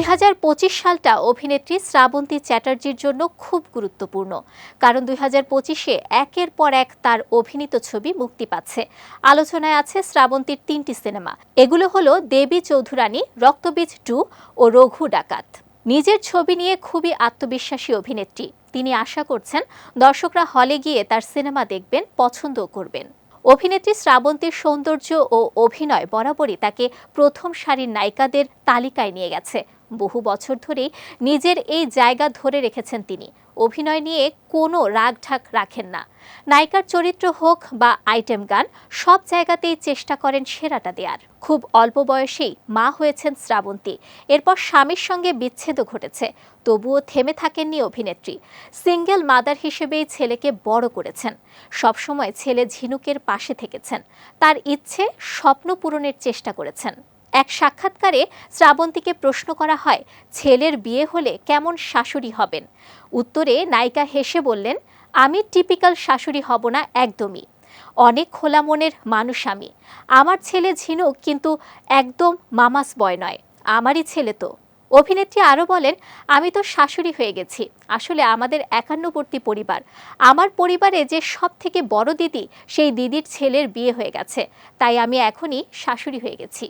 দুই হাজার পঁচিশ সালটা অভিনেত্রী শ্রাবন্তী চ্যাটার্জির জন্য খুব গুরুত্বপূর্ণ। কারণ দুই হাজার পঁচিশে একের পর এক তার অভিনীত ছবি মুক্তি পাচ্ছে। আলোচনায় আছে শ্রাবন্তীর তিনটি সিনেমা। এগুলো হলো দেবী চৌধুরানী, রক্তবীজ টু ও রঘু ডাকাত। নিজের ছবি নিয়ে খুবই আত্মবিশ্বাসী অভিনেত্রী। তিনি আশা করছেন দর্শকরা হলে গিয়ে তার সিনেমা দেখবেন, পছন্দও করবেন। অভিনেত্রী শ্রাবন্তীর সৌন্দর্য ও অভিনয় বরাবরই তাকে প্রথম সারির নায়িকাদের তালিকায় নিয়ে গেছে। বহু বছর ধরেই নিজের এই জায়গা ধরে রেখেছেন তিনি। অভিনয় নিয়ে কোনো রাগঢাক রাখেন না। নায়িকার চরিত্র হোক বা আইটেম গান, সব জায়গাতেই চেষ্টা করেন সেরাটা দেয়ার। খুব অল্প বয়সেই মা হয়েছেন শ্রাবন্তী। এরপর স্বামীর সঙ্গে বিচ্ছেদও ঘটেছে, তবুও থেমে থাকেননি অভিনেত্রী। সিঙ্গেল মাদার হিসেবেই ছেলেকে বড় করেছেন। সবসময় ছেলে ঝিনুকের পাশে থেকেছেন। তার ইচ্ছে স্বপ্ন পূরণের চেষ্টা করেছেন। এক সাক্ষাৎকারে শ্রাবন্তীকে প্রশ্ন করা হয়, ছেলের বিয়ে হলে কেমন শাশুড়ি হবেন? উত্তরে নায়িকা হেসে বললেন, আমি টিপিক্যাল শাশুড়ি হব না একদমই। অনেক খোলা মনের মানুষ আমি। আমার ছেলে ঝিনুক কিন্তু একদম মামাস বয় নয়, আমারই ছেলে তো। অভিনেত্রী আরও বলেন, আমি তো শাশুড়ি হয়ে গেছি, আসলে আমাদের একান্নবর্তী পরিবার। আমার পরিবারে যে সব থেকে বড় দিদি, সেই দিদির ছেলের বিয়ে হয়ে গেছে, তাই আমি এখনই শাশুড়ি হয়ে গেছি।